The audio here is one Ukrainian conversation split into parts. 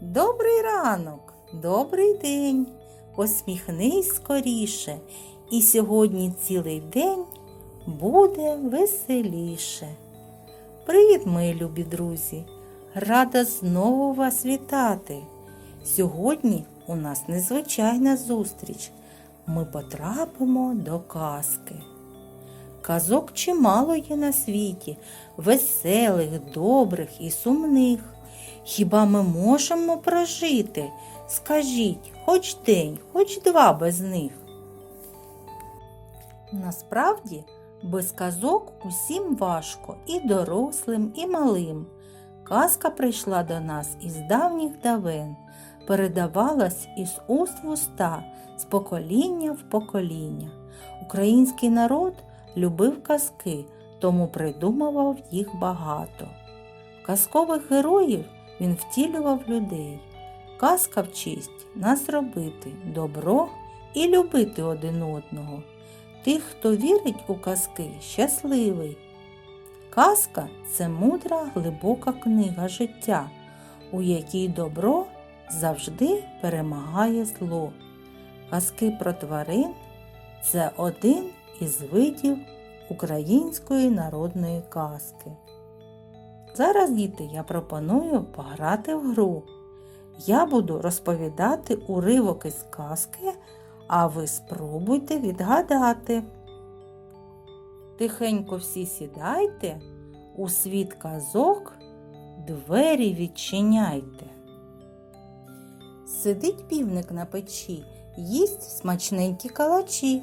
Добрий ранок, добрий день. Посміхнись скоріше, і сьогодні цілий день буде веселіше. Привіт, мої любі друзі! Рада знову вас вітати. Сьогодні у нас незвичайна зустріч. Ми потрапимо до казки. Казок чимало є на світі, веселих, добрих і сумних. Хіба ми можемо прожити? Скажіть, хоч день, хоч два без них. Насправді, без казок усім важко і дорослим, і малим. Казка прийшла до нас із давніх давен, передавалась із уст в уста, з покоління в покоління. Український народ любив казки, тому придумував їх багато. Казкових героїв він втілював людей. Казка вчить нас робити добро і любити один одного. Тих, хто вірить у казки, щасливий. Казка це мудра, глибока книга життя, у якій добро завжди перемагає зло. Казки про тварин це один із видів української народної казки. Зараз, діти, я пропоную пограти в гру. Я буду розповідати уривок із казки, а ви спробуйте відгадати. Тихенько всі сідайте, у світ казок двері відчиняйте. Сидить півник на печі, їсть смачненькі калачі.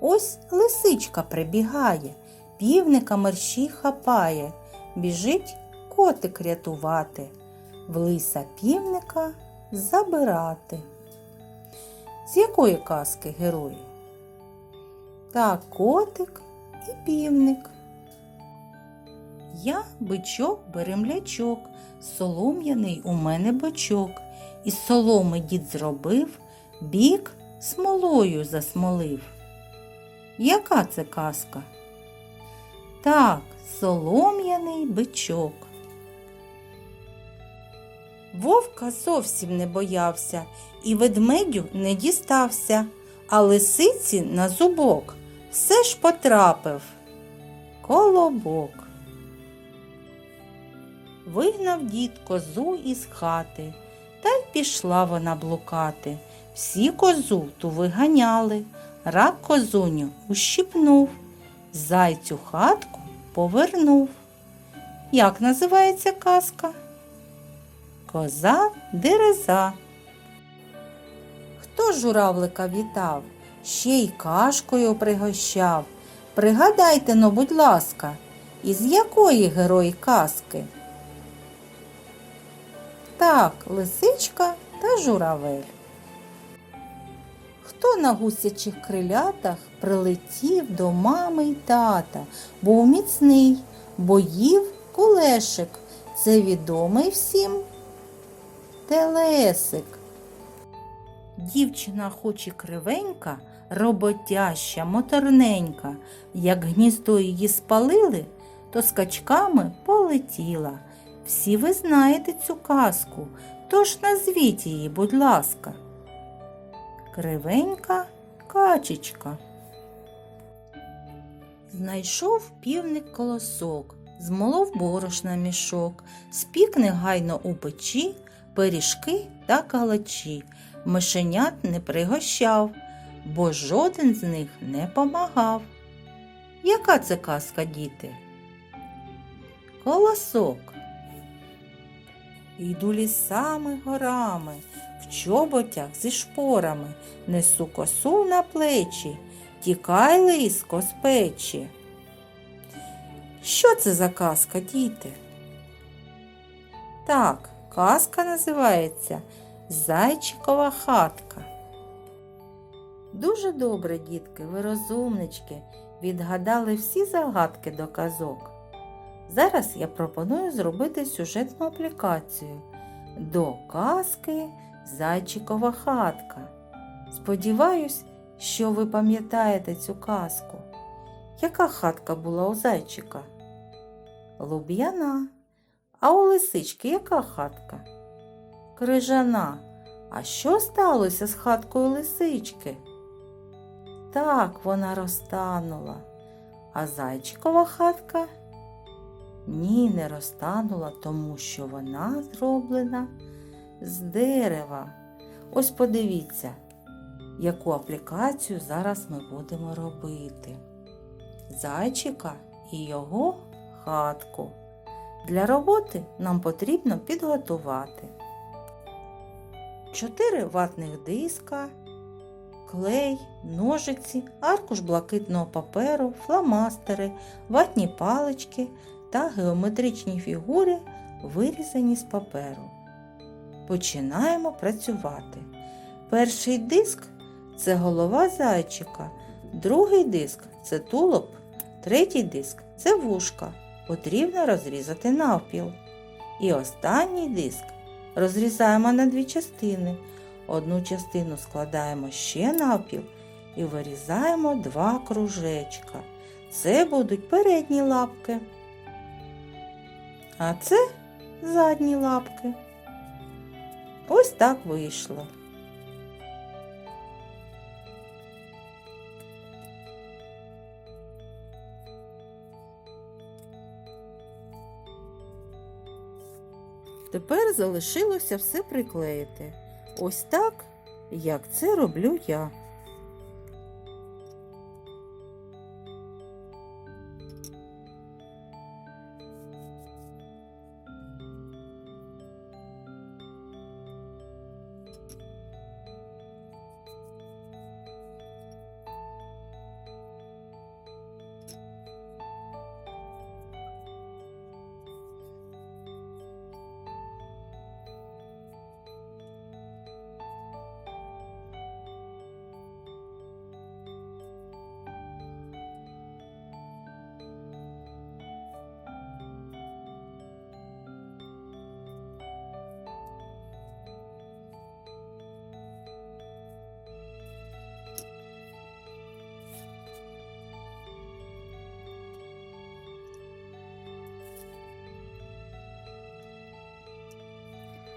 Ось лисичка прибігає, півника мерщій хапає, біжить котик рятувати, в лиса півника забирати. З якої казки герої? Так, котик і півник. Я бичок беремлячок, солом'яний у мене бочок. Із соломи дід зробив, бік смолою засмолив. Яка це казка? Так, солом'яний бичок. Вовка зовсім не боявся і ведмедю не дістався, а лисиці на зубок все ж потрапив. Колобок. Вигнав дід козу із хати, та й пішла вона блукати. Всі козу ту виганяли, рак козуню ущипнув, зайцю хатку повернув. Як називається казка? Коза дереза. Хто журавлика вітав, ще й кашкою пригощав. Пригадайте но, будь ласка, із якої герой казки? Так, лисичка та журавель. Хто на гусячих крилятах прилетів до мами й тата, був міцний, бо їв кулешик. Це відомий всім телесик. Дівчина хоч і кривенька, роботяща, моторненька. Як гніздо її спалили, то скачками полетіла. Всі ви знаєте цю казку, тож назвіть її, будь ласка. Кривенька качечка. Знайшов півник колосок, змолов борошна мішок, спік негайно у печі, пиріжки та калачі, мишенят не пригощав, бо жоден з них не помагав. Яка це казка, діти? Колосок. Йду лісами горами, в чоботях зі шпорами, несу косу на плечі, тікай лиско з печі. Що це за казка, діти? Так, казка називається Зайчикова хатка. Дуже добре, дітки, ви розумнички, відгадали всі загадки до казок. Зараз я пропоную зробити сюжетну аплікацію до казки Зайчикова хатка. Сподіваюсь, що ви пам'ятаєте цю казку. Яка хатка була у зайчика? Луб'яна. А у лисички яка хатка? Крижана, а що сталося з хаткою лисички? Так, вона розтанула. А зайчикова хатка? Ні, не розтанула, тому що вона зроблена з дерева. Ось подивіться, яку аплікацію зараз ми будемо робити. Зайчика і його хатку. Для роботи нам потрібно підготувати 4 ватних диска, клей, ножиці, аркуш блакитного паперу, фломастери, ватні палички та геометричні фігури, вирізані з паперу. Починаємо працювати. Перший диск це голова зайчика, другий диск це тулуб, третій диск це вушка. Потрібно розрізати навпіл. І останній диск розрізаємо на дві частини. Одну частину складаємо ще навпіл і вирізаємо два кружечка. Це будуть передні лапки. А це задні лапки. Ось так вийшло. Тепер залишилося все приклеїти. Ось так, як це роблю я.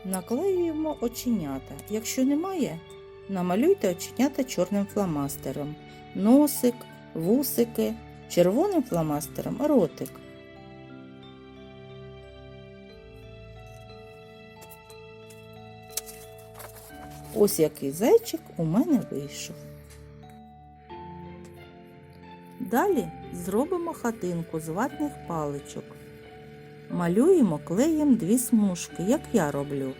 Наклеюємо оченята. Якщо немає, намалюйте оченята чорним фломастером, носик, вусики, червоним фломастером ротик. Ось який зайчик у мене вийшов. Далі зробимо хатинку з ватних паличок. Малюємо клеєм дві смужки, як я роблю,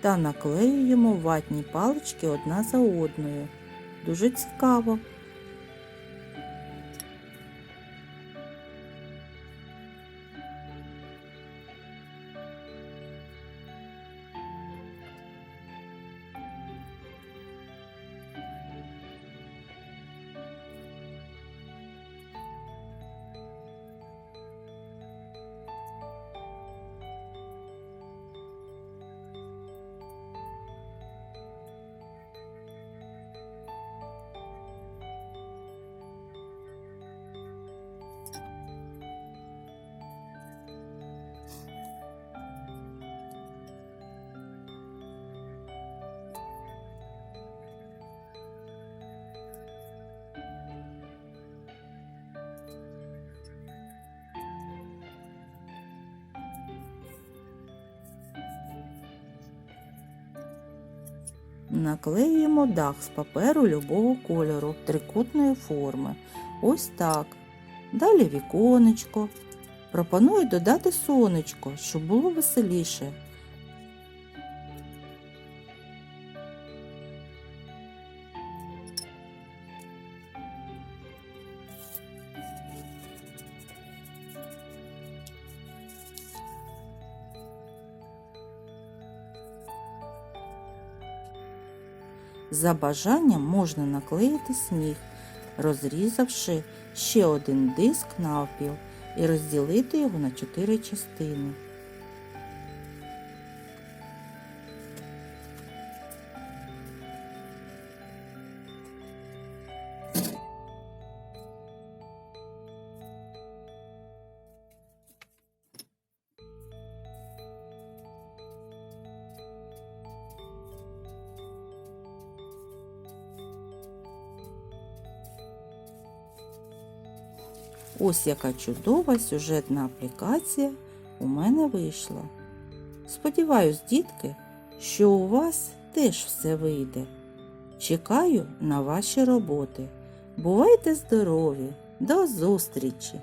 та наклеюємо ватні палички одна за одною. Дуже цікаво. Наклеюємо дах з паперу любого кольору трикутної форми. Ось так. Далі віконечко. Пропоную додати сонечко, щоб було веселіше. За бажанням можна наклеїти сніг, розрізавши ще один диск навпіл і розділити його на чотири частини. Ось яка чудова сюжетна аплікація у мене вийшла. Сподіваюсь, дітки, що у вас теж все вийде. Чекаю на ваші роботи. Бувайте здорові! До зустрічі!